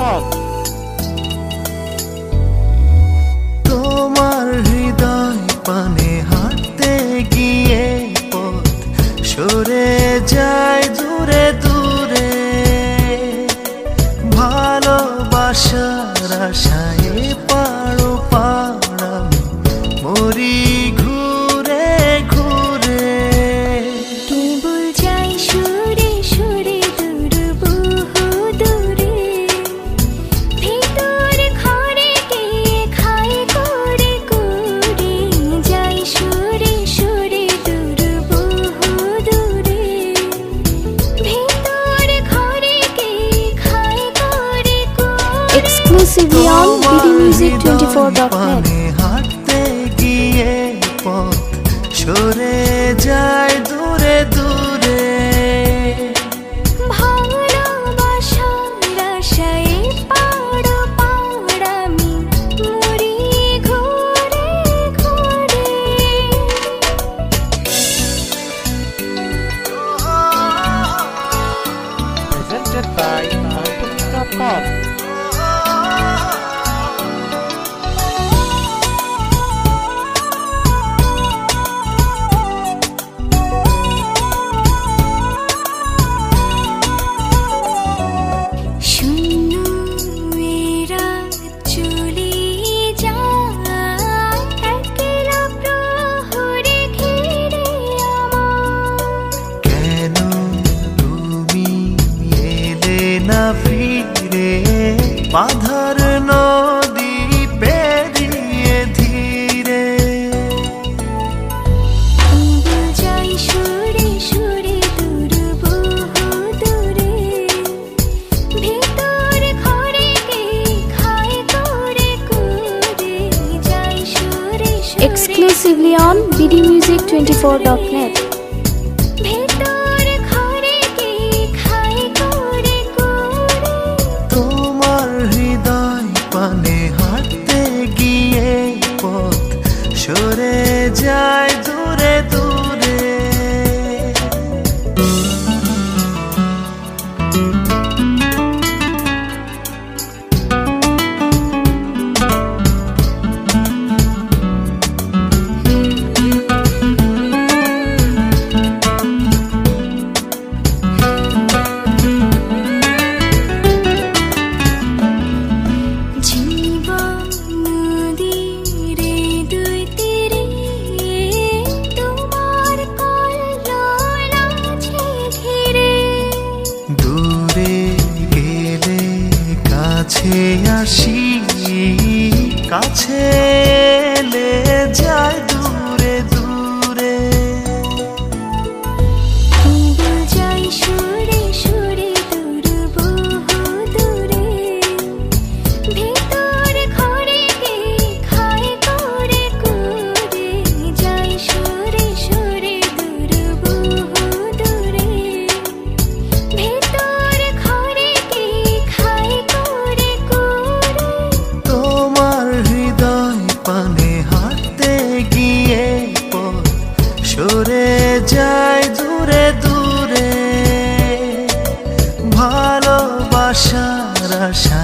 com তোমার হৃদয় পানে হাঁটতে গিয়ে পথ সরে যায় দূরে দূরে। ভালোবাসার আশায় পাড়ো পাড়ামি মরি exclusively on bdmusic24.net পানে হাঁটতে গিয়ে পথ সরে যায় দূরে দূরে presented by mybook.com ফিরে বাধার নদী পেরিয়ে ধীরে। যাই সুরে সুরে দূর বহু দূরে ভিতর ঘরে খাই করে করে যাই সুরে সুরে exclusively on bdmusic24.net ভিতর কাছে আসি কাছে যায় ভালোবাসার আশায় পা